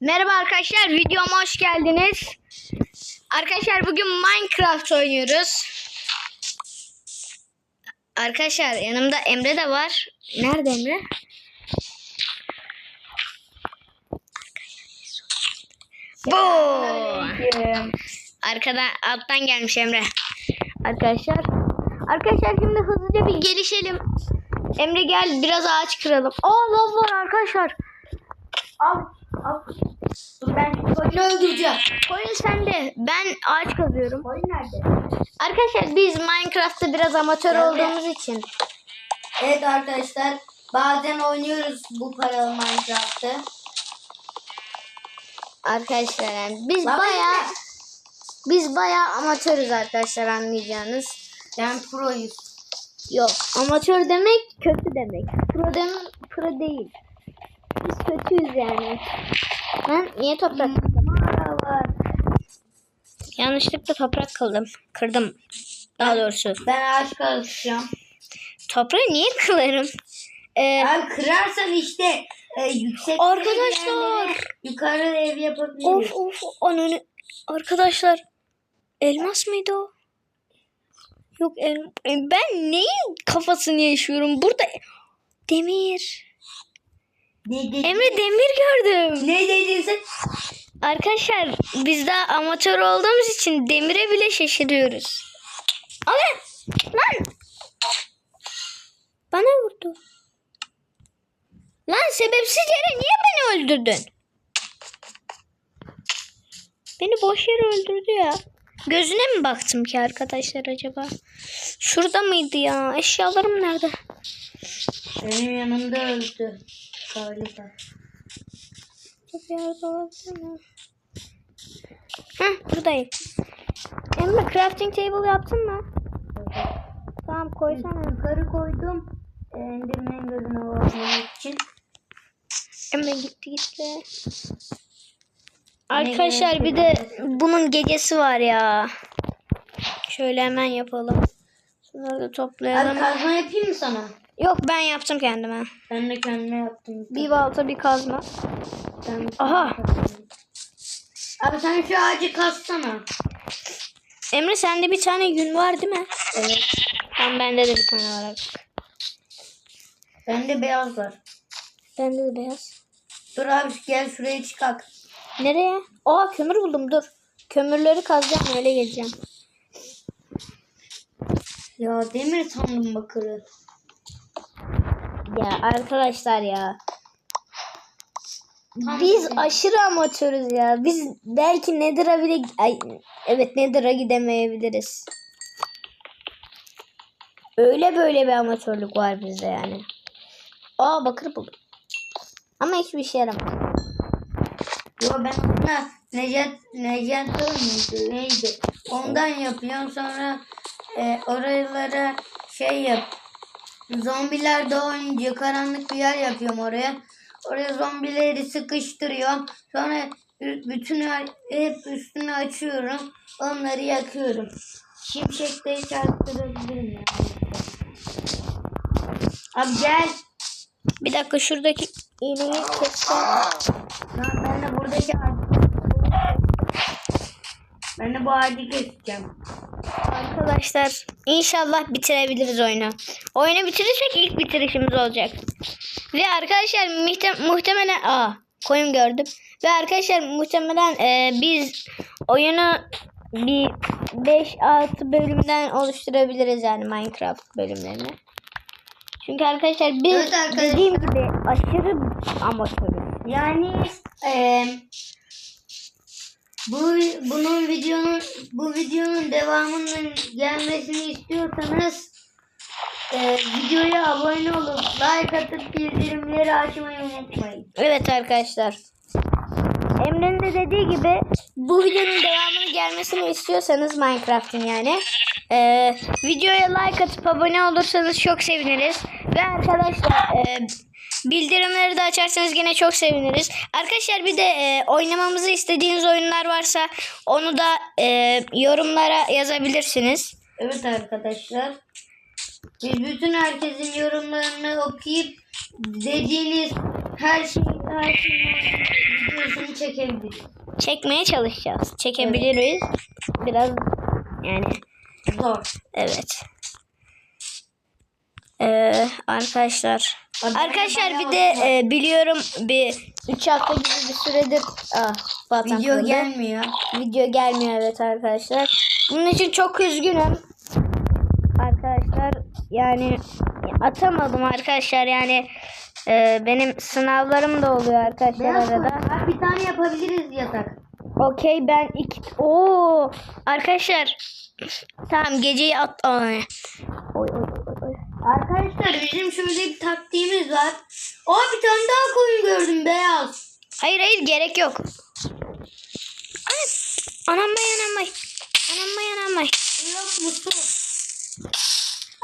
Merhaba arkadaşlar, videoma hoş geldiniz. Arkadaşlar bugün Minecraft oynuyoruz. Arkadaşlar yanımda Emre de var. Nerede Emre? Bu. Arkadan alttan gelmiş Emre. Arkadaşlar. Arkadaşlar şimdi hızlıca bir gelişelim. Emre gel biraz ağaç kıralım. Aa lav var arkadaşlar. Al, al. Ben koyunu öldüreceğim. Koyun sende. Ben ağaç kazıyorum. Koyun nerede? Arkadaşlar biz Minecraft'ta biraz amatör Evet. olduğumuz için. Evet arkadaşlar bazen oynuyoruz bu paralı Minecraft'ı. Arkadaşlar yani biz Baba yine. biz bayağı amatörüz arkadaşlar anlayacağınız. Ben proyuz. Yok amatör demek kötü demek. Pro demek pro değil. Biz kötüyüz yani. Ben niye toprak var. Yanlışlıkla toprak kıldım. Kırdım. Daha doğrusu. Ben ağaç kazacağım. Toprağı niye kırarım? Ee, Abi kırarsan işte e, yüksek Arkadaşlar. yukarı ev yapabiliriz. of of ananı. Arkadaşlar. Elmas mıydı o? Yok el, e, ben neyin kafasını yaşıyorum? Burada demir. Ne dedin? Emre demir gördüm. Ne dedin sen? Arkadaşlar biz daha amatör olduğumuz için demire bile şaşırıyoruz. Ama lan bana vurdu. Lan sebepsiz yere niye beni öldürdün? Beni boş yere öldürdü ya. Gözüne mi baktım ki arkadaşlar acaba? Şurada mıydı ya? Eşyalarım nerede? Benim yanımda öldü. Galiba. Bir yerde olabilir mi? Heh buradayım. Emre crafting table yaptın mı? Tamam koysana. Yukarı koydum. Enderman gözüne bakmak için. Emre gitti gitti. Arkadaşlar bir de bunun gecesi var ya. Şöyle hemen yapalım. Şunları da Abi toplayalım. kazma yapayım mı sana? Yok ben yaptım kendime. Ben de kendime yaptım. Bir balta bir kazma. Ben Aha. Abi sen şu ağacı kazsana. Emre sende bir tane yün var değil mi? Evet. Tamam bende de bir tane var artık. Bende beyaz var. Bende de beyaz. Dur abi gel şuraya çıkak. Nereye? Aa kömür buldum dur. Kömürleri kazacağım öyle geleceğim. Ya demir sandım bakırı. Ya arkadaşlar ya. Biz aşırı amatörüz ya. Biz belki Nether'a bile Ay, evet Nether'a gidemeyebiliriz. Öyle böyle bir amatörlük var bizde yani. Aa bakır buldum. Ama hiçbir şey yaramaz. Yo ben ona Necat, Necat mıydı neydi? Ondan yapıyorum sonra e, oralara şey yap. Zombiler doğunca karanlık bir yer yapıyorum oraya. Oraya zombileri sıkıştırıyorum. Sonra bütün her, hep üstünü açıyorum. Onları yakıyorum. Şimşekte çarptırabilirim yani. Abi gel. Bir dakika şuradaki iğneyi kessem. Ben, de buradaki de bu ağacı keseceğim. Arkadaşlar inşallah bitirebiliriz oyunu. Oyunu bitirirsek ilk bitirişimiz olacak. Ve arkadaşlar muhte- muhtemelen aa koyun gördüm. Ve arkadaşlar muhtemelen e, biz oyunu bir 5-6 bölümden oluşturabiliriz yani Minecraft bölümlerini. Çünkü arkadaşlar biz Evet arkadaşlar. dediğim gibi aşırı amatörüz. Yani eee bu bunun videonun bu videonun devamının gelmesini istiyorsanız eee videoya abone olup like atıp bildirimleri açmayı unutmayın. Evet arkadaşlar. Emre'nin de dediği gibi bu videonun devamını gelmesini istiyorsanız Minecraft'ın yani. eee, videoya like atıp abone olursanız çok seviniriz. Ve arkadaşlar eee, bildirimleri de açarsanız yine çok seviniriz. Arkadaşlar bir de eee, oynamamızı istediğiniz oyunlar varsa onu da eee, yorumlara yazabilirsiniz. Evet arkadaşlar. Biz bütün herkesin yorumlarını okuyup dediğiniz her şey her şeyin videosunu çekebiliriz. Çekmeye çalışacağız. Çekebiliriz. Biraz yani Zor. evet. Ee, arkadaşlar. Arkadaşlar bir de e, biliyorum bir 3 hafta gibi bir süredir ah, Vatan Video kırıldı. gelmiyor. Video gelmiyor evet arkadaşlar. Bunun için çok üzgünüm. Arkadaşlar yani atamadım arkadaşlar yani e, benim sınavlarım da oluyor arkadaşlar Beyaz arada. Bak bir tane yapabiliriz yatak. Okey ben iki... Oo arkadaşlar tamam geceyi at... Oy, oy, oy. Arkadaşlar bizim şöyle bir taktiğimiz var. Aa bir tane daha koyun gördüm beyaz. Hayır hayır gerek yok. Ay, Anam may anam may. Anam. Yok musun?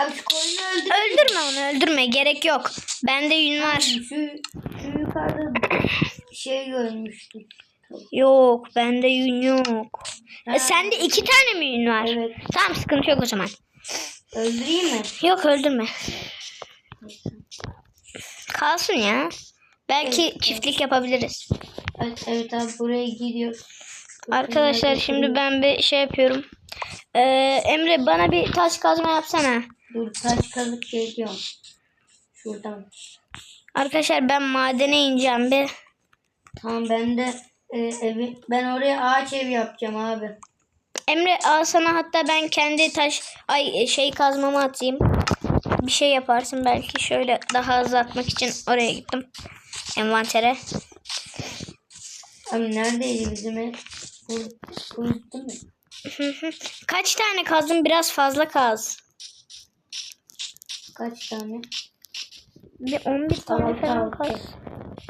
Abi şu koyunu öldür. Öldürme onu öldürme gerek yok. Bende yün var. Şu, şu yukarıda şey görmüştüm. Yok bende yün yok. E, sende iki tane mi yün var? Evet. Tamam sıkıntı yok o zaman. Öldüreyim mi? Yok öldürme. Kalsın ya. Belki çiftlik yapabiliriz. Evet, evet abi buraya gidiyor. Arkadaşlar şimdi ben bir şey yapıyorum. Ee, Emre bana bir taş kazma yapsana. Dur taş kazıp geliyorum. Şuradan. Arkadaşlar ben madene ineceğim bir. Tamam ben de e, evi, ben oraya ağaç ev yapacağım abi. Emre al sana hatta ben kendi taş ay şey kazmamı atayım. Bir şey yaparsın belki şöyle daha hızlı atmak için oraya gittim. Envantere. Abi neredeydi bizim ev? Değil mi? Kaç tane kazdın? Biraz fazla kaz. Kaç tane? Bir 11 tane Altı, falan kaz.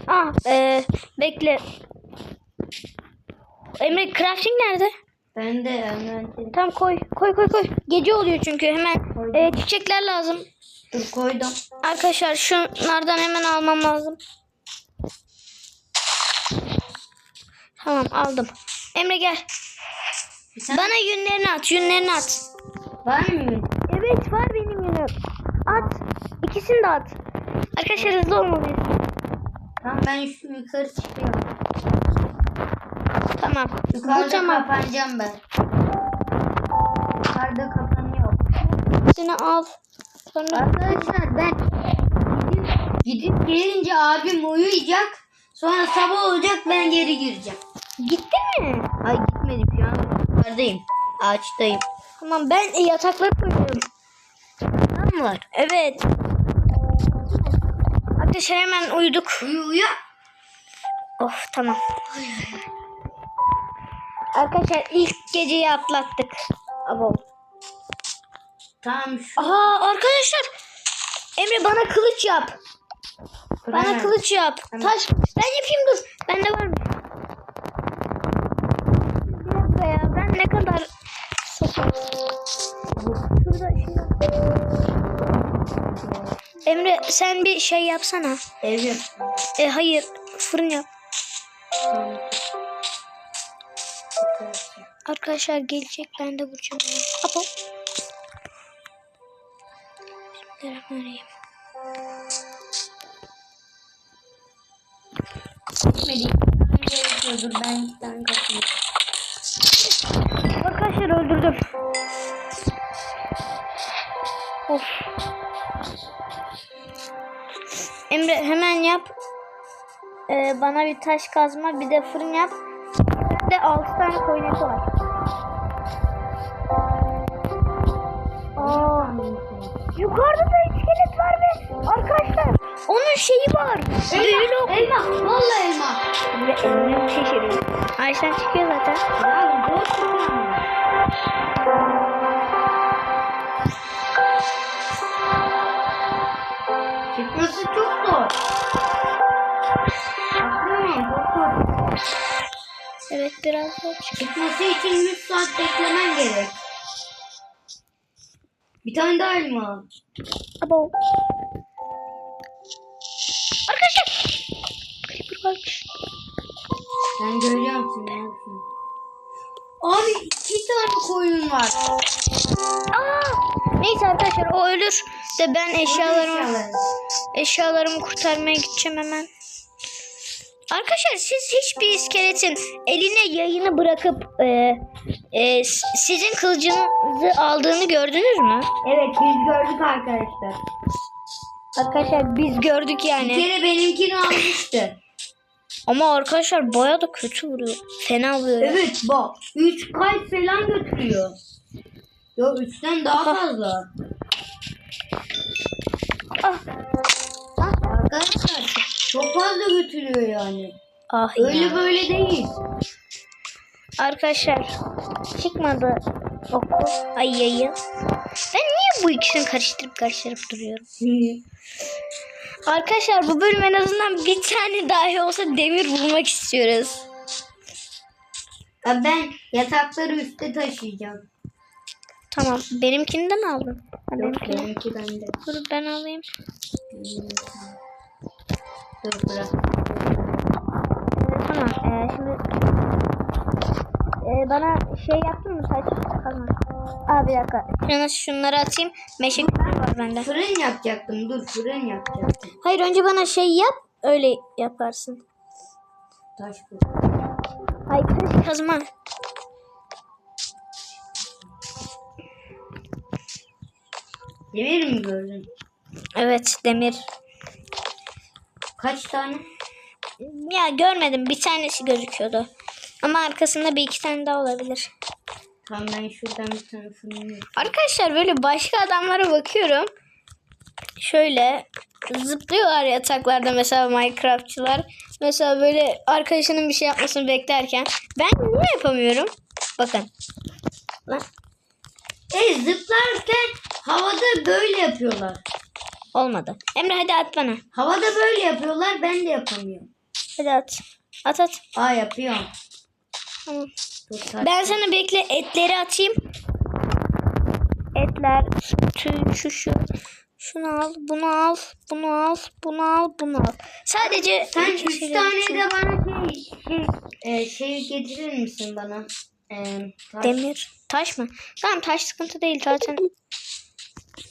Ah e, bekle. Emre crafting nerede? Ben de envanterim. Tamam koy. Koy koy koy. Gece oluyor çünkü hemen e, çiçekler lazım. Dur koydum. Arkadaşlar şunlardan hemen almam lazım. Tamam aldım. Emre gel. Sen Bana yünlerini at. Yünlerini at. var mı? Evet var benim yünüm. At. İkisini de at. Arkadaşlar hızlı olmalıyız. Tamam ben şu yukarı çıkıyorum. Tamam. Yukarıda Bu tamam. kapanacağım ben. Yukarıda kapanıyor. Hepsini al. Sonra Arkadaşlar ben gidip, gidip gelince abim uyuyacak. Sonra sabah olacak ben geri gireceğim. gitti mi? Ay gitmedim şu an yukarıdayım. Ağaçtayım. Tamam ben e, yatakları koyuyorum. Tam var. Evet. Arkadaşlar hemen uyuduk. Uyu uyu. Of tamam. Arkadaşlar ilk geceyi atlattık. Abo. Tamam şu. Aha arkadaşlar. Emre bana kılıç yap. Bana Tamam. kılıç yap. Tamam. Taş. Ben yapayım dur. Var mı? Bir dakika ya. Ben ne kadar... Şurada şey Emre sen bir şey yapsana. Evim. E, hayır. Fırın yap. Tamam. Arkadaşlar gelecek. Ben de vuracağım. Apo. Bismillahirrahmanirrahim. Gitmedi. Gerekiyordur ben gitten kapıyı. Arkadaşlar öldürdüm. Of. Emre hemen yap. Ee, bana bir taş kazma bir de fırın yap. Bir de 6 tane koyun eti var. Aa, yukarıda onun şeyi var. Ok. Elma. Vallahi elma. Ve elini şişiriyor. Ayşen çıkıyor zaten. Ya boş. Çıkması çok zor. Evet biraz zor. Çıkması için 100 saat beklemen gerek. Bir tane daha elma. Abo. Ben görüyorum seni. Abi iki tane koyun var. Aa! Neyse arkadaşlar o ölür de ben eşyalarımı Eşyaları. eşyalarımı kurtarmaya gideceğim hemen. Arkadaşlar siz hiçbir iskeletin eline yayını bırakıp e, e, sizin kılıcınızı aldığını gördünüz mü? Evet biz gördük arkadaşlar. Arkadaşlar biz gördük Bir yani. kere benimkini almıştı. Ama arkadaşlar baya da kötü vuruyor. Fena vuruyor. Evet bak 3 kalp falan götürüyor. Yok 3'ten daha fazla. Ah, Arkadaşlar çok fazla götürüyor yani. ah Öyle ya. böyle değil. Arkadaşlar çıkmadı oku. Ay yayı. Ben niye bu ikisini karıştırıp karıştırıp duruyorum? Arkadaşlar bu bölüm en azından bir tane dahi olsa demir bulmak istiyoruz. Ben yatakları üstte taşıyacağım. Tamam. Benimkini de mi aldın? Ha, benimkini. benimki bende. Dur ben alayım. Dur bırak. Tamam. Ee, şimdi ee, bana şey yaptın mı saç kazma? Aa bir dakika. Şuna şunları atayım. Meşe var bende. Fırın yapacaktım. Dur fırın yapacaktım. Hayır önce bana şey yap. Öyle yaparsın. Taş bu. Hayır taş kazma. Demir mi gördün? Evet demir. Kaç tane? Ya görmedim. Bir tanesi gözüküyordu. Ama arkasında bir iki tane daha olabilir. Tamam ben şuradan bir tane yapayım. Arkadaşlar böyle başka adamlara bakıyorum. Şöyle zıplıyorlar yataklarda mesela Minecraftçılar. Mesela böyle arkadaşının bir şey yapmasını beklerken. Ben niye yapamıyorum? Bakın. Lan, E zıplarken havada böyle yapıyorlar. olmadı. Emre hadi at bana. Havada böyle yapıyorlar ben de yapamıyorum. Hadi at. At at. Aa yapıyorum. Tamam. Ben sana bekle etleri atayım. Etler, tüy, şu şu. Şunu al, bunu al, bunu al, bunu al, bunu al. Sadece Sen üç şey tane de bana şey, şey, e, şey getirir misin bana? E, taş. Demir. Taş mı? Tamam taş sıkıntı değil zaten.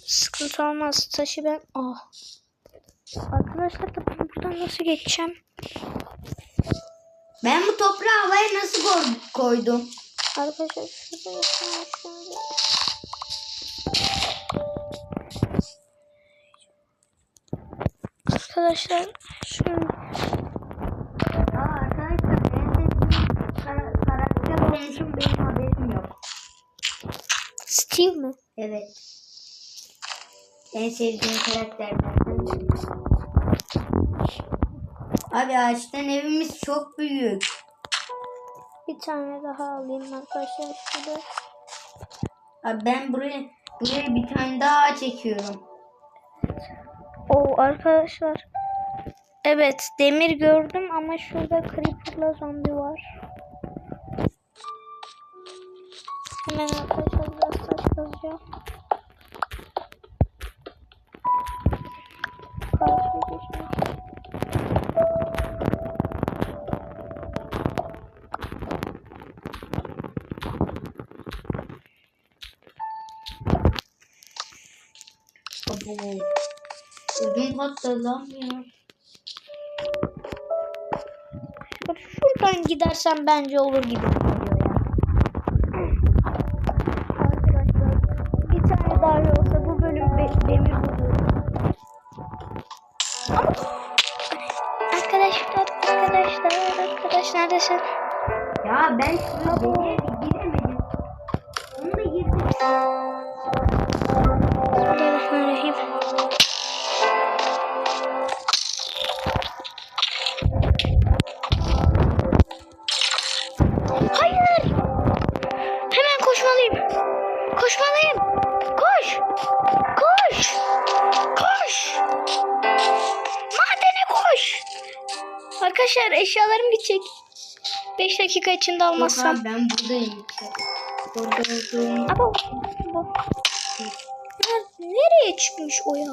Sıkıntı olmaz. Taşı ben... Oh. Arkadaşlar da buradan nasıl geçeceğim? Ben bu toprağı havaya nasıl koy- koydum? Arkadaşlar şurada şimdi. Arkadaşlar şöyle. Steve mi? Evet. En sevdiğim karakterlerden. Abi ağaçtan evimiz çok büyük. Bir tane daha alayım arkadaşlar şurada. Abi ben buraya buraya bir tane daha çekiyorum. Oo arkadaşlar. Evet demir gördüm ama şurada creeper'la zombi var. Hemen arkadaşlar biraz taş kazacağım. Karşıya geçmek Abo. Ödüm patladı lan ya. Şur- Şuradan gidersem bence olur gibi. Arkadaşlar bir tane daha olsa bu bölüm demir. Ama- Arkadaşlar, arkadaşlar, arkadaş neredesin? Ya ben şuraya giremedim. Onu da girdim. 5 dakika içinde Yok almazsam. abi ben buradayım. Burada olduğum Ya nereye çıkmış o ya?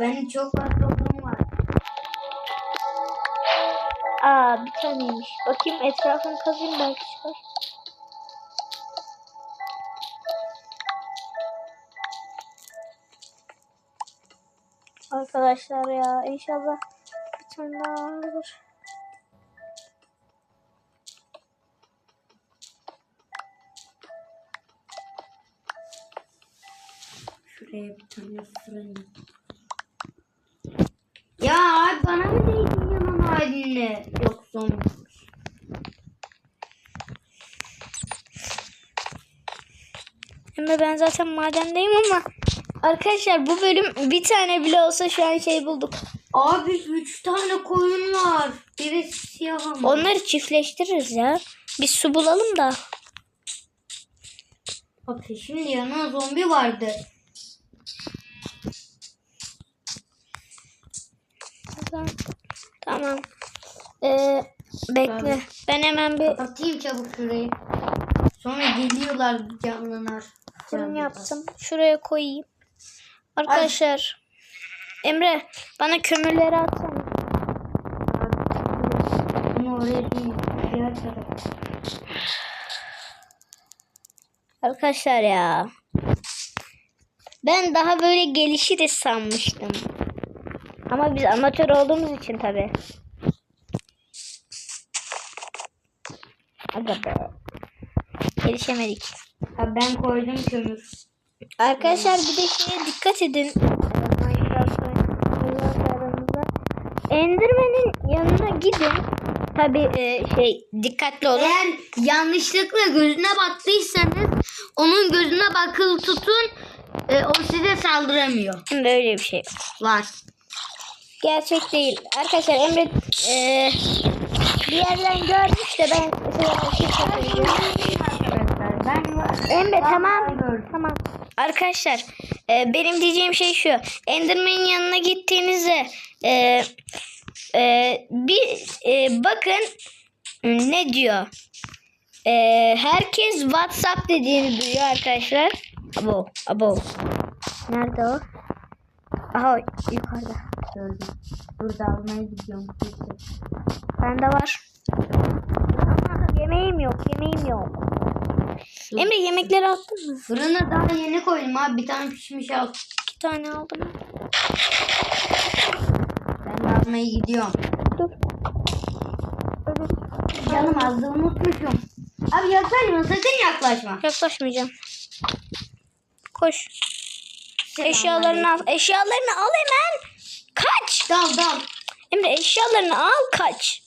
Benim çok fazla odun var. Aa bir taneymiş. Bakayım etrafını kazayım belki çıkar. Arkadaşlar ya inşallah bir tane daha vardır. Şuraya bir tane fırın. Abi bana mı değdin yanan halinle? Yok zombi. Emre ben zaten madendeyim ama arkadaşlar bu bölüm bir tane bile olsa şu an şey bulduk. Abi üç tane koyun var. Biri siyah ama. Onları çiftleştiririz ya. Biz su bulalım da. Bak şimdi yanına zombi vardı. Tamam. Ee, bekle. Ben hemen bir Kapatayım çabuk şurayı. Sonra geliyorlar canlılar. Canlılar. yaptım. Şuraya koyayım. Arkadaşlar. Emre bana kömürleri atsana. Bunu oraya değil. Diğer tarafa. Arkadaşlar ya. Ben daha böyle gelişiriz sanmıştım. Ama biz amatör olduğumuz için tabi. Aga be. Gelişemedik. Ha, ben koydum kömür. Arkadaşlar bir de şeye dikkat edin. Enderman'in yanına gidin. Tabi şey dikkatli olun. Eğer yanlışlıkla gözüne baktıysanız onun gözüne bakılı tutun. E, o size saldıramıyor. Böyle bir şey. Var. Gerçek değil. Arkadaşlar Emre e, bir yerden görmüş de ben şey. Emre tamam. Tamam. Arkadaşlar e, benim diyeceğim şey şu. Enderman'in yanına gittiğinizde e, e, bir e, bakın ne diyor. E, herkes WhatsApp dediğini duyuyor arkadaşlar. Abo, abo. Nerede o? Aha yukarıda. Gördüm. Burada almaya gidiyorum. Bende var. Ama yemeğim yok, yemeğim yok. Emre yemekleri attın mı? Fırına daha yeni koydum abi. Bir tane pişmiş al. İki tane aldım. Ben de almaya gidiyorum. Dur. Canım az da unutmuşum. Abi yaklaşma sakın yaklaşma. Yaklaşmayacağım. Koş. Eşyalarını al. Eşyalarını al hemen. Kaç. Dal dal. Emre eşyalarını al kaç.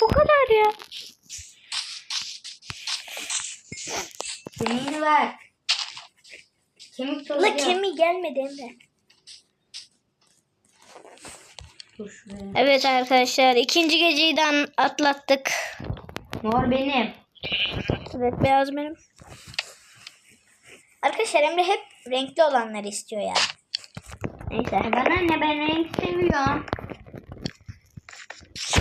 Bu kadar ya. Kemiğini ver. Kemik tozu La yap. kemiği gelmedi Emre. Dur şuraya. Evet arkadaşlar ikinci geceyi de an- atlattık. Mor benim. Evet beyaz benim. Arkadaşlar Emre hep renkli olanları istiyor ya. Neyse. Bana ne ben renk seviyorum.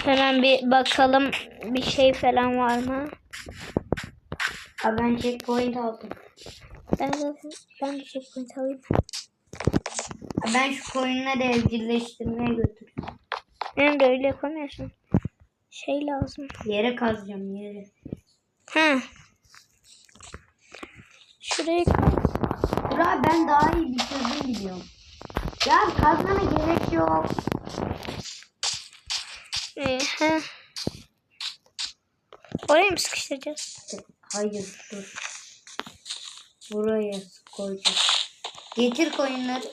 Hemen bir bakalım bir şey falan var mı? Abi ben checkpoint aldım. Ben de, ben de checkpoint alayım. Abi Ben şu koyunları evcilleştirmeye götürüyorum. Emre öyle yapamıyorsun. Şey lazım. Yere kazacağım yere. Ha. Şuraya Bura ben daha iyi bitirdim biliyorum. Ya kazmana gerek yok. Ee, ha. Oraya mı sıkıştıracağız? Hayır dur. Buraya koyacağım. Getir koyunları.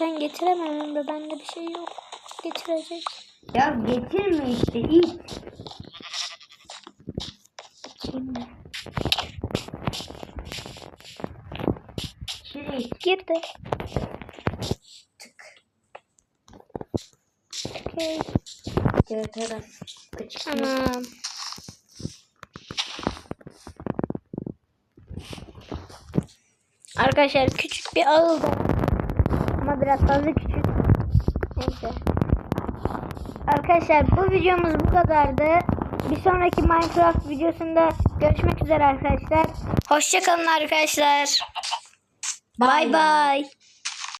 Ben getiremem Emre. Bende bir şey yok. Getirecek. Ya getirme işte ilk. Şimdi. Şuraya Girdi. tık. Okey. Diğer taraf. Tamam. Arkadaşlar küçük bir ağıl da. Ama biraz fazla küçük. Neyse. Arkadaşlar bu videomuz bu kadardı. Bir sonraki Minecraft videosunda görüşmek üzere arkadaşlar. Hoşçakalın arkadaşlar. Bay bay.